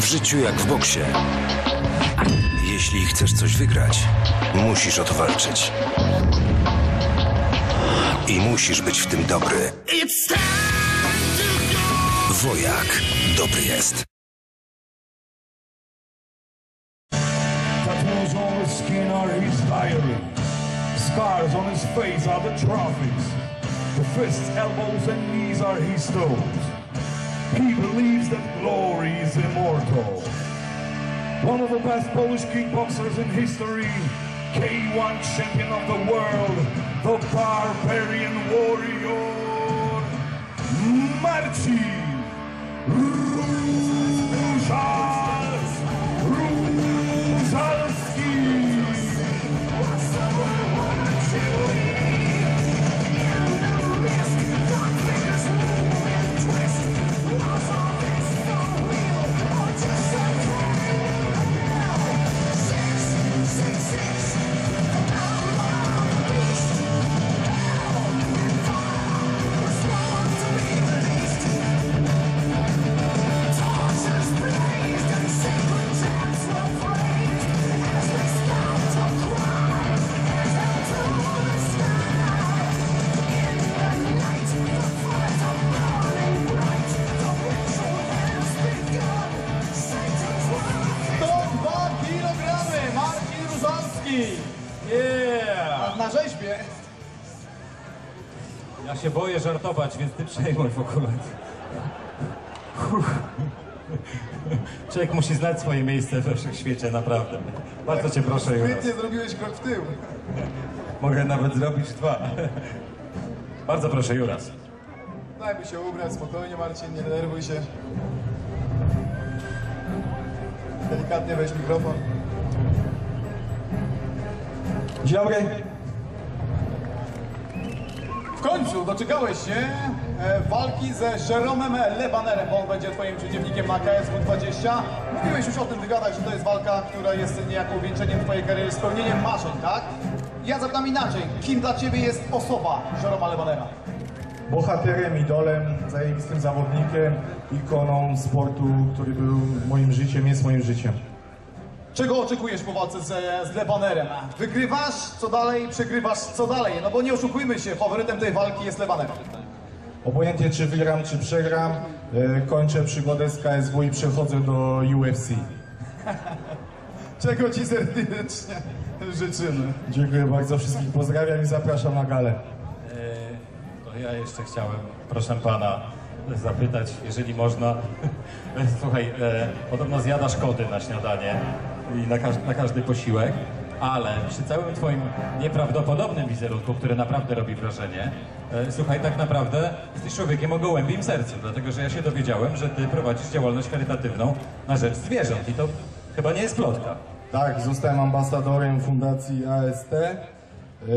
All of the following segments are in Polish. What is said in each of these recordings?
W życiu jak w boksie. Jeśli chcesz coś wygrać, musisz o to walczyć. I musisz być w tym dobry. Wojak dobry jest. Tattoos on his skin are his diary. Scars on his face are the trophies. The fists, elbows, and knees are his toes. He believes that glory is immortal. One of the best Polish kickboxers in history. K1 champion of the world. The barbarian warrior. Marcin Na rzeźbie. Ja się boję żartować, więc ty przejmuj w ogóle. Człowiek musi znać swoje miejsce we wszechświecie, naprawdę. Bardzo cię proszę, Juras. Świetnie zrobiłeś krok w tył. Mogę nawet zrobić dwa. Bardzo proszę, Juras. Dajmy się ubrać spokojnie, Marcin, nie denerwuj się. Delikatnie weź mikrofon. Dzień dobry. W końcu doczekałeś się e, walki ze Jeromem Lebanerem, bo on będzie twoim przeciwnikiem na KSW 20. Mówiłeś już o tym wywiadach, że to jest walka, która jest niejako uwieńczeniem twojej kariery, spełnieniem marzeń, tak? Ja zapytam inaczej, kim dla ciebie jest osoba Jeroma Lebanera? bohaterem, idolem, zajebistym zawodnikiem, ikoną sportu, który był moim życiem, jest moim życiem. Czego oczekujesz po walce z, z Lebanerem? Wygrywasz, co dalej, przegrywasz, co dalej? No bo nie oszukujmy się, faworytem tej walki jest Lebaner. Obojętnie czy wygram, czy przegram, e, kończę przygodę z KSW i przechodzę do UFC. Czego ci serdecznie życzymy. Dziękuję bardzo, wszystkich pozdrawiam i zapraszam na galę. To ja jeszcze chciałem, proszę pana, zapytać, jeżeli można. Słuchaj, e, podobno zjadasz kody na śniadanie i na, każ- na każdy posiłek, ale przy całym twoim nieprawdopodobnym wizerunku, który naprawdę robi wrażenie, e, słuchaj, tak naprawdę jesteś człowiekiem o gołębim sercu, dlatego że ja się dowiedziałem, że ty prowadzisz działalność charytatywną na rzecz zwierząt i to chyba nie jest plotka. Tak, zostałem ambasadorem Fundacji AST,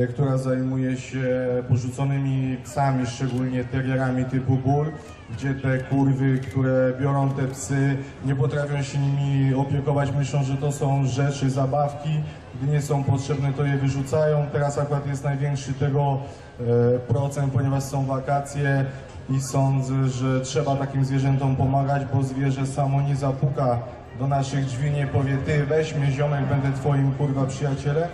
która zajmuje się porzuconymi psami, szczególnie terrierami typu bull, gdzie te kurwy, które biorą te psy, nie potrafią się nimi opiekować, myślą, że to są rzeczy, zabawki, gdy nie są potrzebne, to je wyrzucają. Teraz akurat jest największy tego e, procent, ponieważ są wakacje i sądzę, że trzeba takim zwierzętom pomagać, bo zwierzę samo nie zapuka do naszych drzwi, nie powie ty weź mnie ziomek, będę twoim kurwa przyjacielem,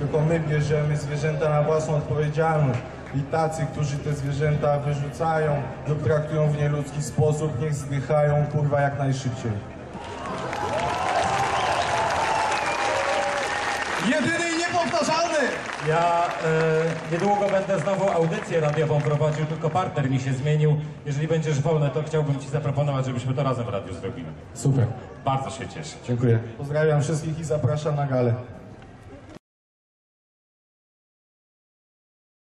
tylko my bierzemy zwierzęta na własną odpowiedzialność i tacy, którzy te zwierzęta wyrzucają lub traktują w nieludzki sposób, niech zdychają kurwa jak najszybciej. Jedyny i niepowtarzalny! Ja e, niedługo będę znowu audycję radiową prowadził, tylko partner mi się zmienił. Jeżeli będziesz wolny, to chciałbym Ci zaproponować, żebyśmy to razem w radiu zrobili. Super, Bardzo się cieszę. dziękuję. Pozdrawiam wszystkich i zapraszam na galę.